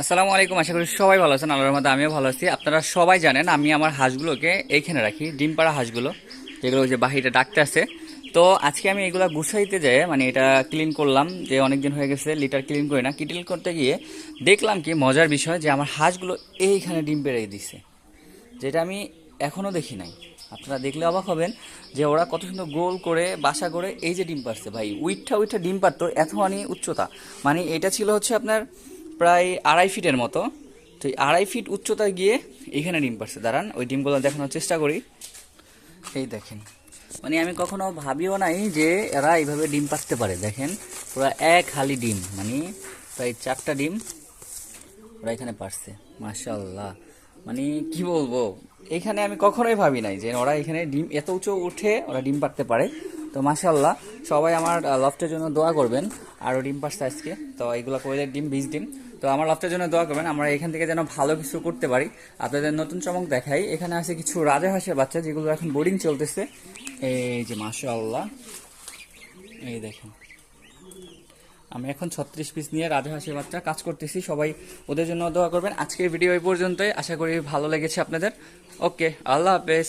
আসসালামু আলাইকুম, আশা করি সবাই ভালো আছেন, আল্লাহর মধ্যে আমিও ভালো আছি। আপনারা সবাই জানেন, আমি আমার হাঁসগুলোকে এইখানে রাখি ডিম পাড়া হাঁসগুলো, যেগুলো যে বাহিরে ডাকতে আছে তো আজকে আমি এগুলো গুছাইতে যাই মানে এটা ক্লিন করলাম, যে অনেক দিন হয়ে গেছে লিটার ক্লিন করি না। ক্লিন করতে গিয়ে দেখলাম কি মজার বিষয়, যে আমার হাঁসগুলো এইখানে ডিম পেড়ে দিছে। যেটা আমি এখনও দেখি নাই। আপনারা দেখলে অবাক হবেন যে ওরা কত সুন্দর গোল করে, বাসা করে এই যে ডিম পারছে ভাই, উইঠা উইঠা ডিম পারতো এত মানে উচ্চতা। মানে এটা ছিল হচ্ছে আপনার প্রায় আড়াই ফিটের মতো। তো এই আড়াই ফিট উচ্চতায় গিয়ে এখানে ডিম পারছে দাঁড়ান, ওই ডিমগুলো দেখানোর চেষ্টা করি। এই দেখেন। মানে আমি কখনো ভাবিও নাই যে এরা এইভাবে ডিম পারতে পারে। দেখেন, পুরো এক হালি ডিম মানে প্রায় চারটা ডিম ওরা এখানে পারছে মাশাল্লাহ মানে কি বলব? এখানে আমি কখনোই ভাবি নাই যে ওরা এখানে ডিম, এত উঁচু উঠে ওরা ডিম পারতে পারে। তো মাশাল্লাহ সবাই আমার লফটের জন্য দোয়া করবেন। আরও ডিম পারছে আজকে। তো এইগুলো করে ডিম, বীজ, ডিম। তো আমার লফটের জন্য দোয়া করবেন, আমরা এখান থেকে যেন ভালো কিছু করতে পারি। আপনাদের নতুন চমক দেখাই। এখানে আছে কিছু রাজা হাঁসের বাচ্চা, যেগুলো এখন বোর্ডিং চলতেছে। এই যে মাশাল্লাহ এই দেখেন। আমি এখন ছত্রিশ পিস নিয়ে রাজহাঁসের বাচ্চা কাজ করতেছি। সবাই ওদের জন্য দোয়া করবেন। আজকের ভিডিও এই পর্যন্তই। আশা করি ভালো লেগেছে আপনাদের। ওকে আল্লাহ হাফেজ।